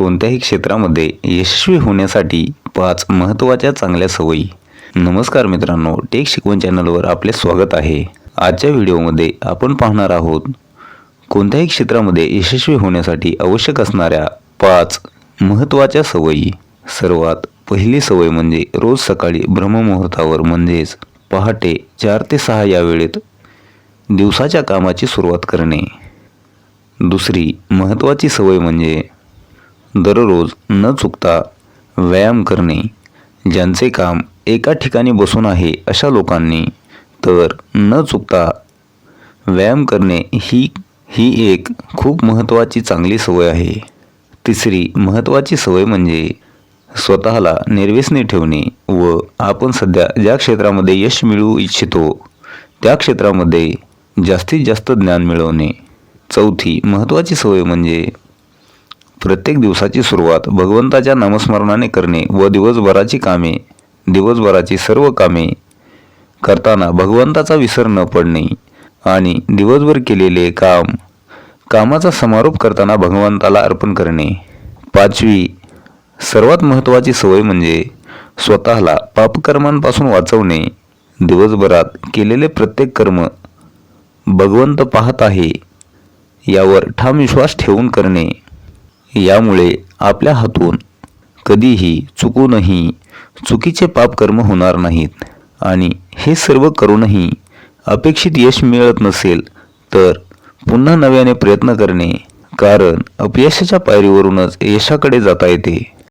कोणत्याही क्षेत्रामध्ये यशस्वी होण्यासाठी पाच महत्त्वाच्या चांगल्या सवयी. नमस्कार मित्रांनो टेक शिकवण चॅनलवर आपले स्वागत आहे. आजच्या व्हिडिओमध्ये आपण पाहणार आहोत कोणत्याही क्षेत्रामध्ये यशस्वी होण्यासाठी आवश्यक असणाऱ्या पाच महत्त्वाच्या सवयी. सर्वात पहिली सवय म्हणजे रोज सकाळी ब्रह्ममुहूर्तावर म्हणजेच पहाटे चार ते सहा या वेळेत दिवसाच्या कामाची सुरुवात करणे. दुसरी महत्त्वाची सवय म्हणजे दररोज न चुकता व्यायाम करणे ज्यांचे काम एका ठिकाणी बसून आहे अशा लोकांनी तर न चुकता व्यायाम करणे ही ही एक खूप महत्त्वाची चांगली सवय आहे. तिसरी महत्त्वाची सवय म्हणजे स्वतःला निर्व्यसनी ठेवणे व आपण सध्या ज्या क्षेत्रामध्ये यश मिळवू इच्छितो त्या क्षेत्रामध्ये जास्तीत जास्त ज्ञान मिळवणे. चौथी महत्त्वाची सवय म्हणजे प्रत्येक दिवसाची सुरुवात भगवंताच्या नामस्मरणाने करणे व दिवसभराची कामे दिवसभराची सर्व कामे करताना भगवंताचा विसर न पडणे आणि दिवसभर केलेले काम कामाचा समारोप करताना भगवंताला अर्पण करणे. पाचवी सर्वात महत्त्वाची सवय म्हणजे स्वतःला पापकर्मांपासून वाचवणे. दिवसभरात केलेले प्रत्येक कर्म भगवंत पाहत आहे यावर ठाम विश्वास ठेवून करणे. यामुळे आपल्या हातून कधीही चुकूनही चुकीचे पापकर्म होणार नाहीत. आणि हे सर्व करूनही अपेक्षित यश मिळत नसेल तर पुन्हा नव्याने प्रयत्न करणे कारण अपयशाच्या पायरीवरूनच यशाकडे जाता येते.